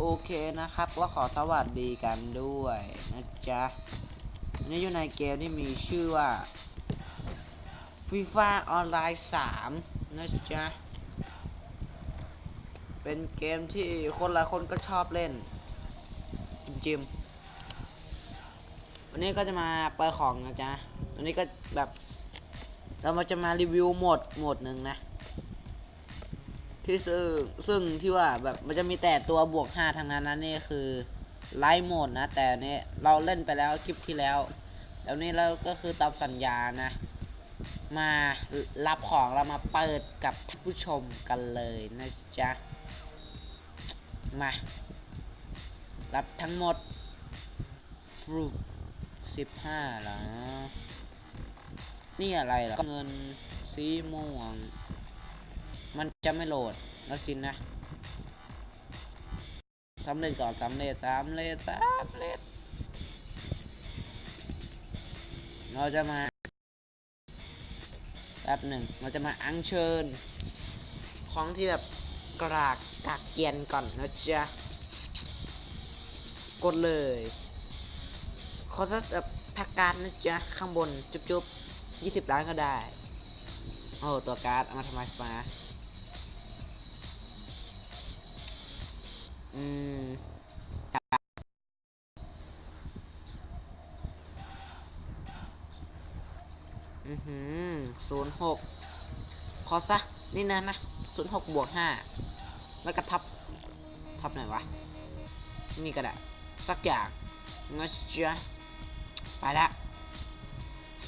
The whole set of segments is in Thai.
โอเคนะครับก็ขอสวัสดีกันด้วยนะจ๊ะนนี้อยู่ในเกมที่มีชื่อว่า FIFA Online 3นะจ๊ะ เป็นเกมที่คนหลายคนก็ชอบเล่นจิมๆวันนี้ก็จะมาเปิดของนะจ๊ะ วันนี้ก็แบบ เรามาจะมารีวิวหมดหมดหนึ่งนะ ที่ซึ่งซึ่งที่ว่าแบบมันจะมีแต่ตัวบวก 5ทางนั้นนะนี่คือไลท์โหมดนะ แต่นี่เราเล่นไปแล้วคลิปที่แล้ว แล้วนี่เราก็คือตามสัญญานะ มารับของเรามาเปิดกับท่านผู้ชมกันเลยนะจ๊ะ มา รับทั้งหมดฟรุสิบห้าหรอนี่อะไรหรอเงินสีม่วง มันจะไม่โหลดนะสินนะสำเร็จก่อนสำเร็จสำเร็จสำเร็จเราจะมาแป๊บหนึ่งเราจะมาอัญเชิญ ของที่แบบกรากกากเกียนก่อนนะจ๊ะกดเลยขอสักแบบแพ็กการ์ดนะจ๊ะ ข้างบน จุ๊บๆยี่สิบล้านก็ได้ โอ้ ตัวการ์ด เอามาทำไมฟ้า อืมอือหือศูนย์หกพอซะ นี่นะนะศูนย์หกบวกห้าแล้วก็ทับ ทับไหนวะ นี่ก็ได้ สักอย่างนะจ๊ะไปละ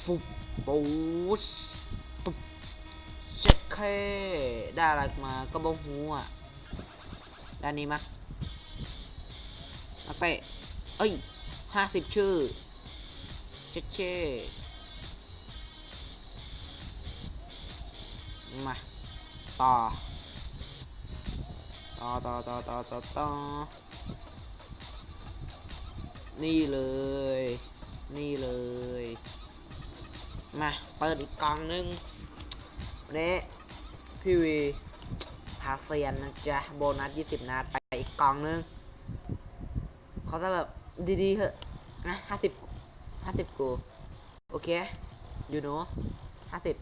ฟุบปูสปุ๊บเจ็ดเคได้อะไรมาก็บงหูอะด้านนี้มา นักเตะเอ้ยห้าสิบชื่อเจ็ดเคมา ต่อ ต่อต่อต่อต่อต่อต่อนี่เลย นี่เลย มา เปิดอีกกล่องหนึงวันนี้พี่วีพาเซียนนะจ๊ะ โบนัส 20 นัด ไปอีกกล่องหนึง เขาจะแบบดีๆเถอะนะ50 50กูโอเคอยู่หนู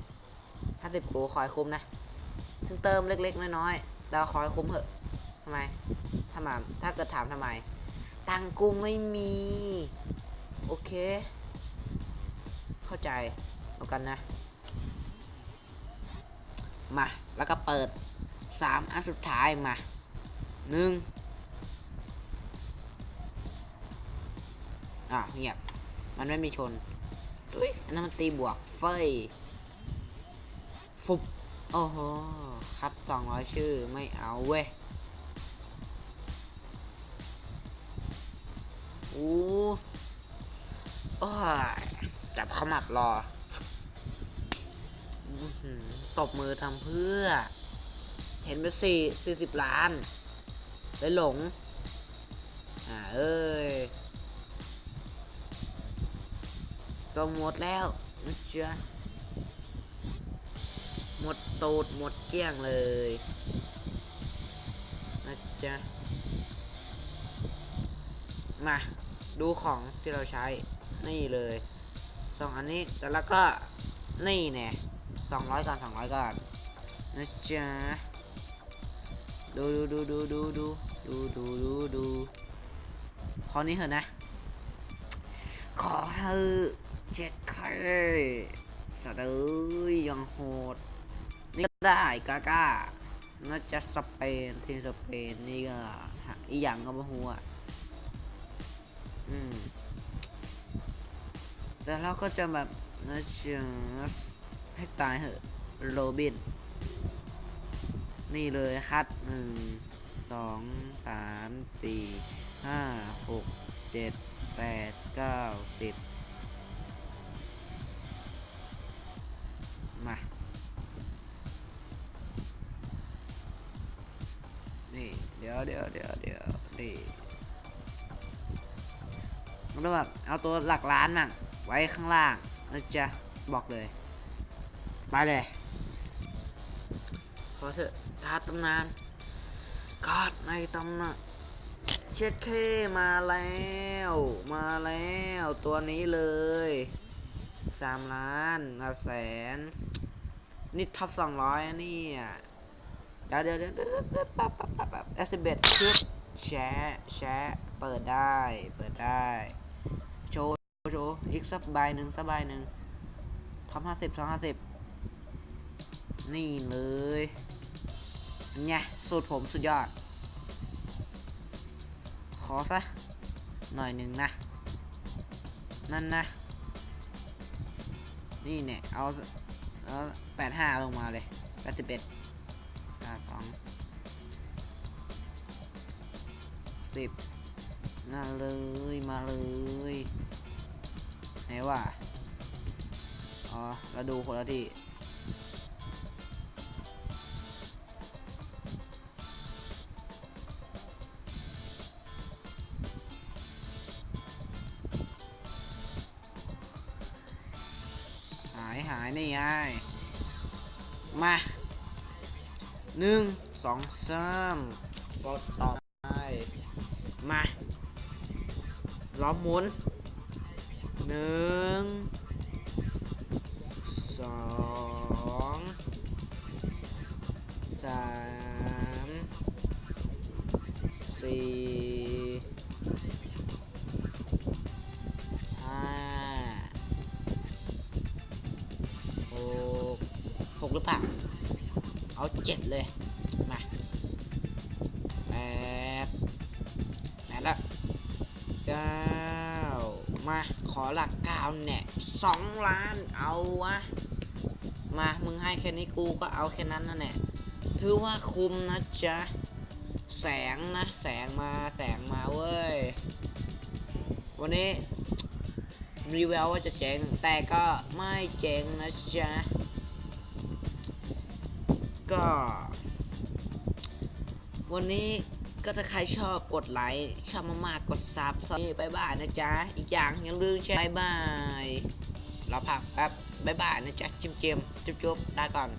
50 50กูคอยคุ้มนะถึงเติมเล็กๆน้อยๆแต่ว่าคอยคุ้มเถอะทำไมทำไมถ้าเกิดถามทำไม ตังค์กูไม่มี โอเค เข้าใจเอากันนะ มา แล้วก็เปิดสามอันสุดท้ายมาหนึ่ง อะเงียบ มันไม่มีชนอุ้ยอันนั้นมันตีบวกเฟยฟุบโอ้โหคัดสองร้อยชื่อไม่เอาเว้ยอู้โอ้ยจับขมับรออื้อหือตบมือทำเพื่อ เห็นไปสี่สี่สิบล้านเลยหลง อ่า เอ้ย ก็หมดแล้วนะจ๊ะหมดตูดหมดเกลี้ยงเลยนะจ๊ะมาดูของที่เราใช้นี่เลยสองอันนี้แต่แล้วก็นี่เนี่ยสองร้อยก่อนสองร้อยก่อนนะจ๊ะดูดูดูดูดูดูดูดูดูดูขอนี้เถอะนะ ขอให้ เจ็ดเคสะเดยยังโหด นี่ก็ได้กาก้าน่าจะสเปนทีมสเปนนี่ก็อีอย่างก็ไม่รู้อะอืมแต่เราก็จะแบบนะเชื่อให้ตายเหอะโรบิน นี่เลยคัดหนึ่งสองสามสี่ห้าหกเจ็ดแปดเก้าสิบ มา นี่เดี๋ยวเดี๋ยวเดี๋ยวเดี๋ยวนี่มันต้องแบบเอาตัวหลักล้านมั่งไว้ข้างล่างนะจ๊ะบอกเลย ไปเลยขอเถอะการตำนานการ์ดในตำนานเช็ดเคมาแล้ว มาแล้วตัวนี้เลย สามล้านละแสน นี่ท็อปสองร้อยนี่อะเดี๋ยวเดี๋ยวเดี๋ยวเดี๋ยวปั๊บปั๊บปั๊บปั๊บเอสเบดชุดแชะแชะเปิดได้ เปิดได้ โชว์ โชว์ อีกสักใบหนึ่งสักใบหนึ่งท็อปห้าสิบท็อปห้าสิบนี่เลยเนี่ยสูตรผมสุดยอด ขอซะ หน่อยหนึ่งนะ นั่นนะ นี่เนี่ยเอาเอาแปดห้าลงมาเลยแปดสิบเอ็ดสามสองสิบนั่นเลยมาเลยไหนวะอ๋อเราดูคนละที่ายนี่ไงมาหนึ่งสองสามกดต่อไปมาล้อมหมุนหนึ่งสองสาม เจ็ดเลย มาแปดแปดละเก้ามา ขอหลักเก้าเนี่ยสองล้านเอาวะ มา มึงให้แค่นี้กูก็เอาแค่นั้นนะเนี่ยถือว่าคุ้มนะจ๊ะ แสงนะ แสงมา แสงมาเว้ย วันนี้รีแววว่าจะเจ๋ง แต่ก็ไม่เจ๋งนะจ๊ะ ก็ วันนี้ก็ถ้าใครชอบกดไลค์ชอบมากๆกดซับสนี่บายบายนะจ๊ะ อีกอย่างอย่าลืมแชร์บายบายเราพักแป๊บบายบายนะจ๊ะ จิมจิมจุ๊บจุ๊บได้ก่อน